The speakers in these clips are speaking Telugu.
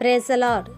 ప్రేసలాడ్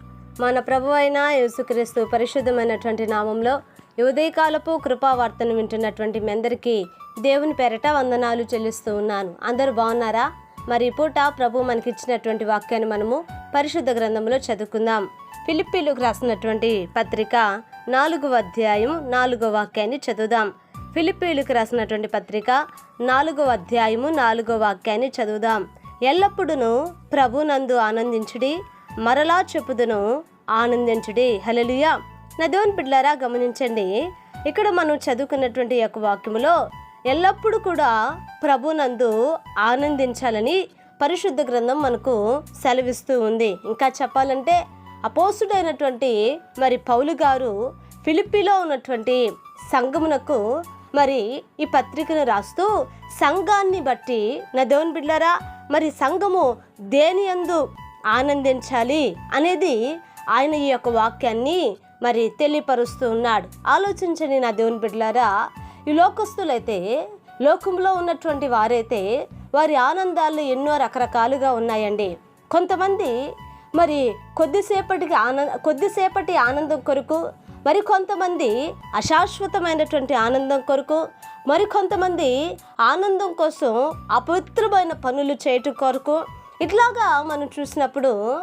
మన ప్రభు అయిన యేసుక్రీస్తు పరిశుద్ధమైనటువంటి నామంలో ఉదయకాలపు కృపావార్తను వింటున్నటువంటి మీ అందరికీ దేవుని పేరట వందనాలు చెల్లిస్తూ ఉన్నాను. అందరూ బాగున్నారా? మరి పూట ప్రభు మనకిచ్చినటువంటి వాక్యాన్ని మనము పరిశుద్ధ గ్రంథంలో చదువుకుందాం. ఫిలిప్పీలకు రాసినటువంటి పత్రిక నాలుగవ అధ్యాయం నాలుగో వాక్యాన్ని చదువుదాం. ఫిలిప్పీలకు రాసినటువంటి పత్రిక నాలుగవ అధ్యాయము నాలుగో వాక్యాన్ని చదువుదాం. ఎల్లప్పుడూ ప్రభునందు ఆనందించుడి. మరలా చెప్పుదును ఆనందించుడి. హలలుయా నదోన్ బిడ్లారా గమనించండి. ఇక్కడ మనం చదువుకున్నటువంటి యొక్క వాక్యములో ఎల్లప్పుడూ కూడా ప్రభునందు ఆనందించాలని పరిశుద్ధ గ్రంథం మనకు సెలవిస్తూ ఉంది. ఇంకా చెప్పాలంటే అపోసుడైనటువంటి మరి పౌలు గారు ఫిలిపిలో ఉన్నటువంటి సంఘమునకు మరి ఈ పత్రికను రాస్తూ సంఘాన్ని బట్టి నా దేవుని బిడ్డారా మరి సంఘము దేని యందు ఆనందించాలి అనేది ఆయన ఈ యొక్క వాక్యాన్ని మరి తెలియపరుస్తూ ఉన్నాడు. ఆలోచించండి నా దేవుని బిడ్డలారా ఈ లోకస్తులైతే లోకంలో ఉన్నటువంటి వారైతే వారి ఆనందాలు ఎన్నో రకరకాలుగా ఉన్నాయండి. కొంతమంది మరి కొద్దిసేపటికి ఆనంద కొద్దిసేపటి ఆనందం కొరకు మరి కొంతమంది అశాశ్వతమైనటువంటి ఆనందం కొరకు మరి కొంతమంది ఆనందం కోసం అపవిత్రమైన పనులు చేయటం కొరకు ఇట్లాగా మనం చూసినప్పుడు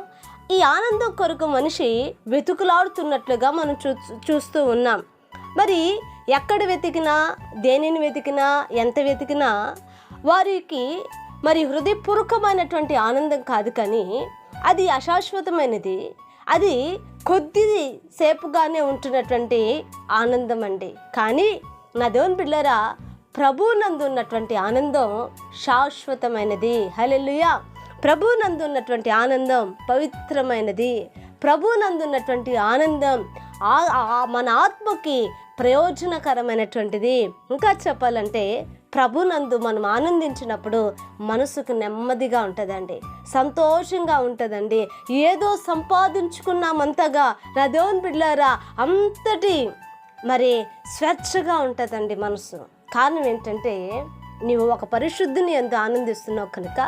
ఈ ఆనందం కొరకు మనిషి వెతుకులాడుతున్నట్లుగా మనం చూ చూస్తూ ఉన్నాం. మరి ఎక్కడ వెతికినా దేనిని వెతికినా ఎంత వెతికినా వారికి మరి హృదయపూర్వకమైనటువంటి ఆనందం కాదు కానీ అది అశాశ్వతమైనది. అది కొద్ది సేపుగానే ఉంటున్నటువంటి ఆనందం అండి. కానీ నా దేవుని పిల్లరా ప్రభునందు ఉన్నటువంటి ఆనందం శాశ్వతమైనది. హలెలుయా ప్రభునందు ఉన్నటువంటి ఆనందం పవిత్రమైనది. ప్రభునందు ఉన్నటువంటి ఆనందం మన ఆత్మకి ప్రయోజనకరమైనటువంటిది. ఇంకా చెప్పాలంటే ప్రభునందు మనం ఆనందించినప్పుడు మనసుకు నెమ్మదిగా ఉంటుందండి. సంతోషంగా ఉంటుందండి. ఏదో సంపాదించుకున్నామంతగా. నా దేవుని బిడ్డారా అంతటి మరి స్వేచ్ఛగా ఉంటుందండి మనసు. కారణం ఏంటంటే నీవు ఒక పరిశుద్ధిని ఎంతో ఆనందిస్తున్నావు కనుక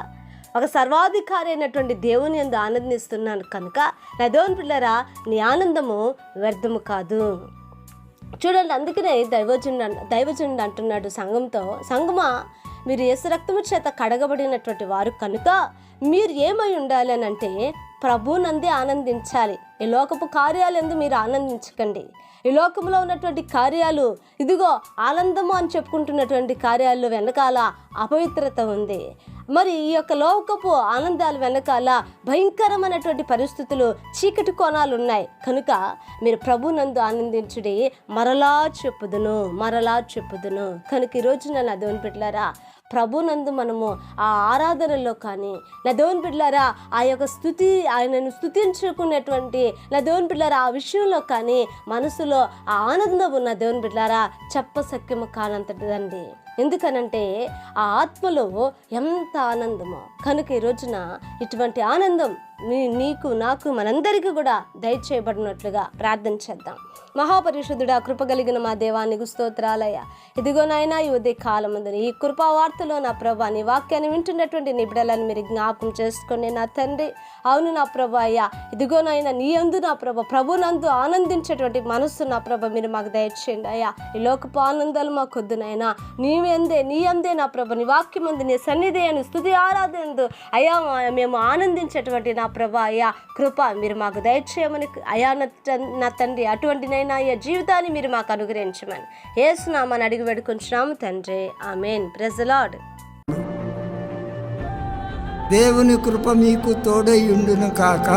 ఒక సర్వాధికారి అయినటువంటి దేవుని ఎందు ఆనందిస్తున్నాను కనుక నా దేవుని పిల్లరా నీ ఆనందము వ్యర్థము కాదు. చూడండి అందుకనే దైవజనుడు దైవజనుడు అంటున్నాడు సంఘంతో సంగమా మీరు యేసు రక్తము చేత కడగబడినటువంటి వారు కనుక మీరు ఏమై ఉండాలి అని అంటే ప్రభునంది ఆనందించాలి. ఈ లోకపు కార్యాలు ఎందు మీరు ఆనందించకండి. ఈ లోకంలో ఉన్నటువంటి కార్యాలు ఇదిగో ఆనందము అని చెప్పుకుంటున్నటువంటి కార్యాలు వెనకాల అపవిత్రత ఉంది. మరి ఈ యొక్క లోకపు ఆనందాల వెనకాల భయంకరమైనటువంటి పరిస్థితులు చీకటి కోణాలు ఉన్నాయి. కనుక మీరు ప్రభునందు ఆనందించుడి మరలా చెప్పుదును మరలా చెప్పుదును. కనుక ఈరోజు నన్ను దేవుని పెట్టారా ప్రభునందు మనము ఆ ఆరాధనలో కానీ నా దేవుని బిడ్డలారా ఆ యొక్క స్థుతి ఆయనను స్థుతించుకునేటువంటి నా దేవుని బిడ్డలారా ఆ విషయంలో కానీ మనసులో ఆ ఆనందం ఉన్న దేవుని బిడ్డలారా చెప్పసక్యము కానంతటిదండి. ఎందుకనంటే ఆ ఆత్మలో ఎంత ఆనందమో కనుక ఈ రోజున ఇటువంటి ఆనందం నీకు నాకు మనందరికీ కూడా దయచేయబడినట్లుగా ప్రార్థన చేద్దాం. మహాపరిషుద్ధుడా కృపగలిగిన మా దేవానికి స్తోత్రాలయ ఇదిగో నాయనా ఈ ఉదయ కాలమందుని ఈ కృపా వార్తలో నా ప్రభా నీ వాక్యాన్ని వింటున్నటువంటి నిబిడలను మీరు జ్ఞాపకం చేసుకుని నా తండ్రి అవును నా ప్రభా అయ్యా. ఇదిగో నాయన నీ అందు నా ప్రభ ప్రభునందు ఆనందించేటువంటి మనస్సు నా ప్రభ మీరు మాకు దయచేయండి అయ్యా. ఈ లోకపు ఆనందాలు మాకు వద్దు నాయనా. నీ అందే నా ప్రభ నీ వాక్యం అందు నీ సన్నిధి అని స్థుతి ఆరాధనందు అయ్యా మేము ఆనందించేటువంటి నా ప్రభ అయ్యా. కృప మీరు మాకు దయచేయమని అయా నా తండ్రి నా తండ్రి అయ్యా జీవితాన్ని మీరు మాకు అనుగ్రహించమని. ఏసునామని అడిగి వేడుకుంటున్నాము తండ్రి. ఆమెన్. ప్రెజలాడ్ దేవుని కృప మీకు తోడై ఉండును కాక.